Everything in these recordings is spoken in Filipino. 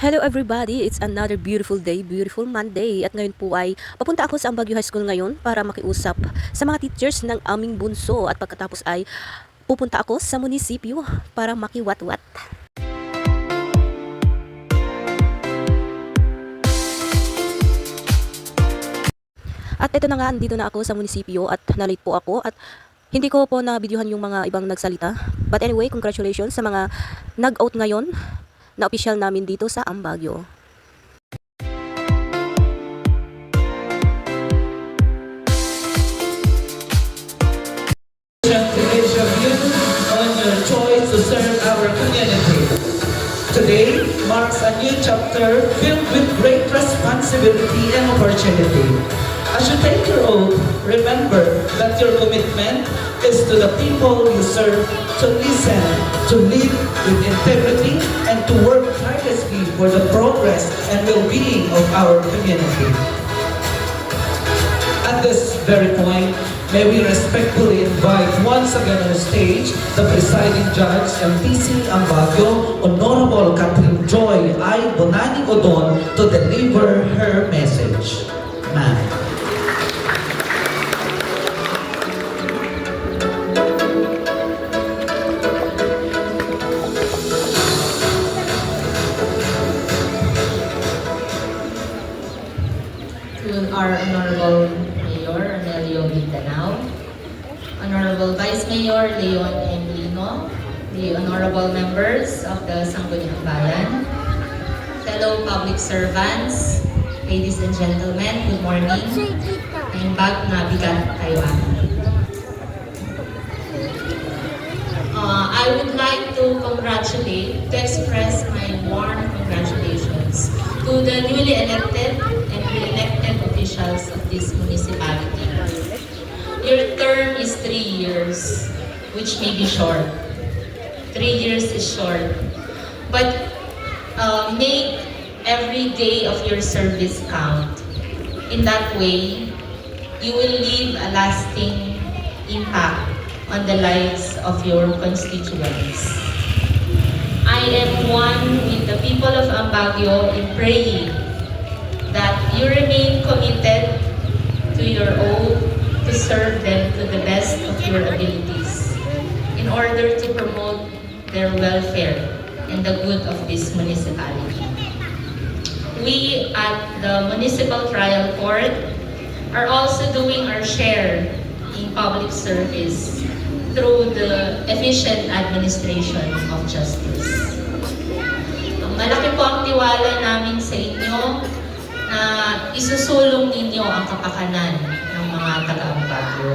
Hello everybody! It's another beautiful day, beautiful Monday. At ngayon po ay papunta ako sa Ambagyo High School ngayon para makiusap sa mga teachers ng aming bunso. At pagkatapos ay pupunta ako sa munisipyo para makiwat-wat. At ito na nga, andito na ako sa munisipyo at nalate po ako at hindi ko po na videohan yung mga ibang nagsalita. But anyway, congratulations sa mga nag-out ngayon na official namin dito sa Ambagyo. Today marks a new chapter filled with great responsibility and opportunity. As you take your oath, remember that your commitment is to the people you serve to listen, to live with integrity, and to work tirelessly for the progress and well-being of our community. At this very point, may we respectfully invite once again on stage the presiding judge ng TC Ambagyo, Honorable Catherine Joy I. Bonani Odon to deliver her message. Mayor Anelio Mindanao, Honorable Vice Mayor Leon M. Lino, the Honorable members of the Sangguniang Bayan, fellow public servants, ladies and gentlemen, good morning, and bag na bigat Taiwan. Uh, I would like to congratulate, to express my warm congratulations to the newly elected officials of this municipality. Your term is three years, which may be short. Three years is short. But uh, make every day of your service count. In that way, you will leave a lasting impact on the lives of your constituents. I am one with the people of Ambagyo in praying that you remain committed to your oath to serve them to the best of your abilities in order to promote their welfare and the good of this municipality. We at the Municipal Trial Court are also doing our share in public service through the efficient administration of justice. Malaki po ang tiwala namin sa inyo na isusulong ninyo ang kapakanan ng mga taga-Ambagyo.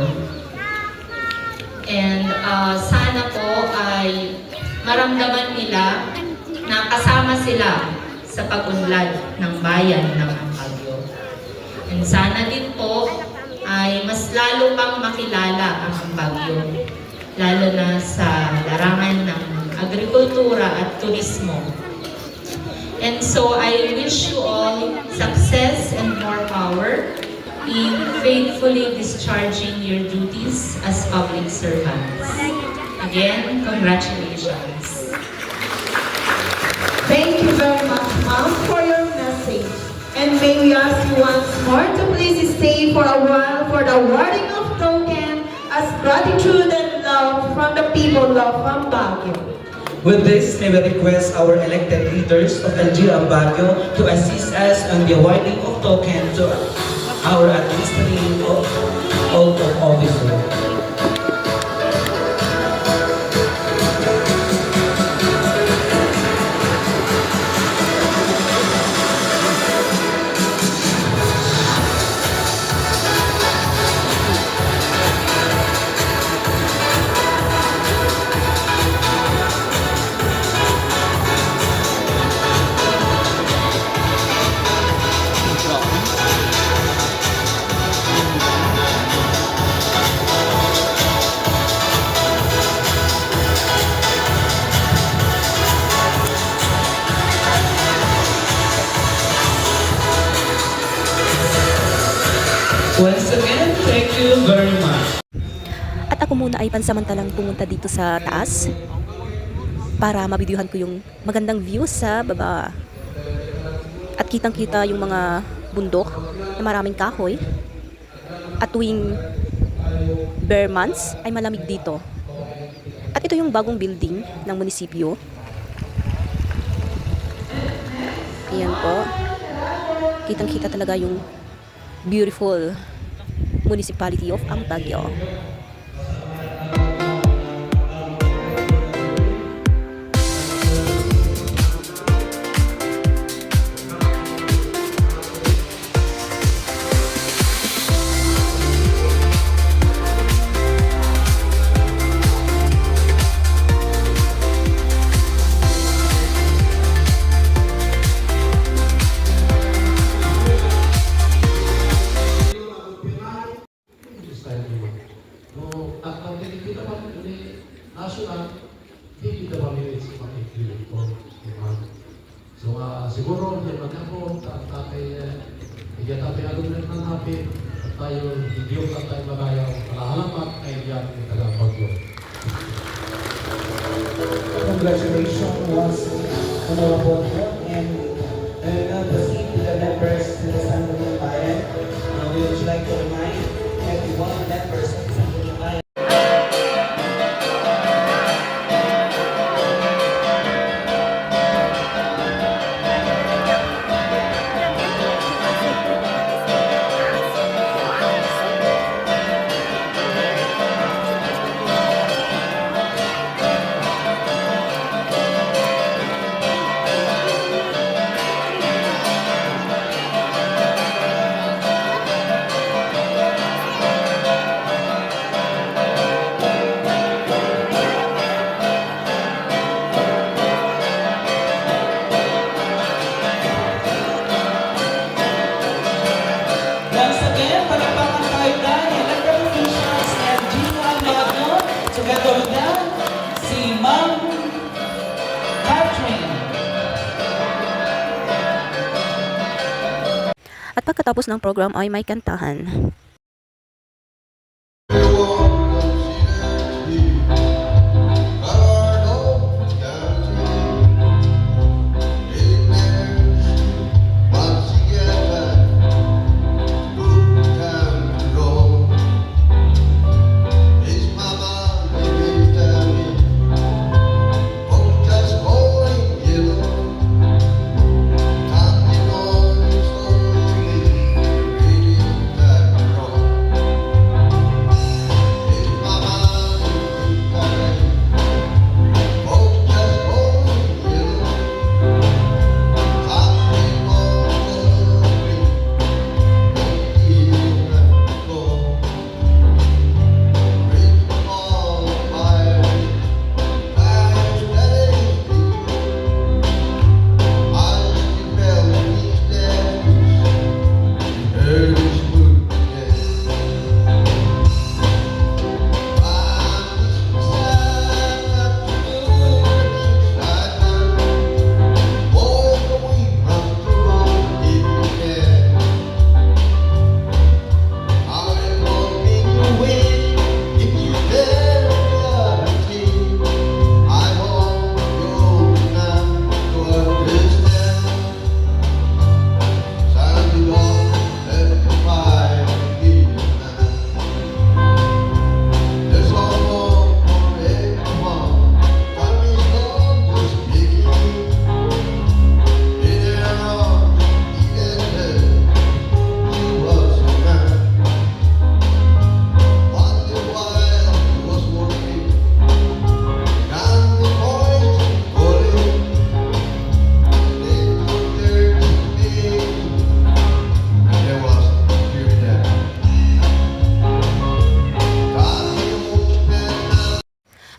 And uh, sana po ay maramdaman nila na kasama sila sa pag-unlad ng bayan ng Ambagyo. And sana din po ay mas lalo pang makilala ang Ambagyo, lalo na sa larangan ng agrikultura at turismo. And so I wish you all success and more power in faithfully discharging your duties as public servants. Again, congratulations. Thank you very much, ma'am, for your message. And may we ask you once more to please stay for a while for the awarding of token as gratitude and love from the people of Ambagyo. With this, may we request our elected leaders of LG Ambagyo to assist us on the awarding of token to our administrative oath of officer. Once again, thank you very much. At ako muna ay pansamantalang pumunta dito sa taas para mabidyuhan ko yung magandang view sa baba. At kitang-kita yung mga bundok na maraming kahoy. At tuwing bare months ay malamig dito. At ito yung bagong building ng munisipyo. Ayan po. Kitang-kita talaga yung beautiful municipality of Ambagyo. Hindi alun rin ng natin, at tayo, hindi yung tatay magayaw, malahalamat, kay diyan, yung tagapagyo. Congratulations once honorable and will now proceed to the members to the Sangguniang Bayan. Uh, we would like to remind pagkatapos ng program ay may kantahan.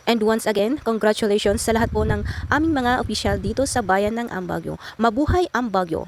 And once again, congratulations sa lahat po ng aming mga opisyal dito sa bayan ng Ambagyo. Mabuhay Ambagyo!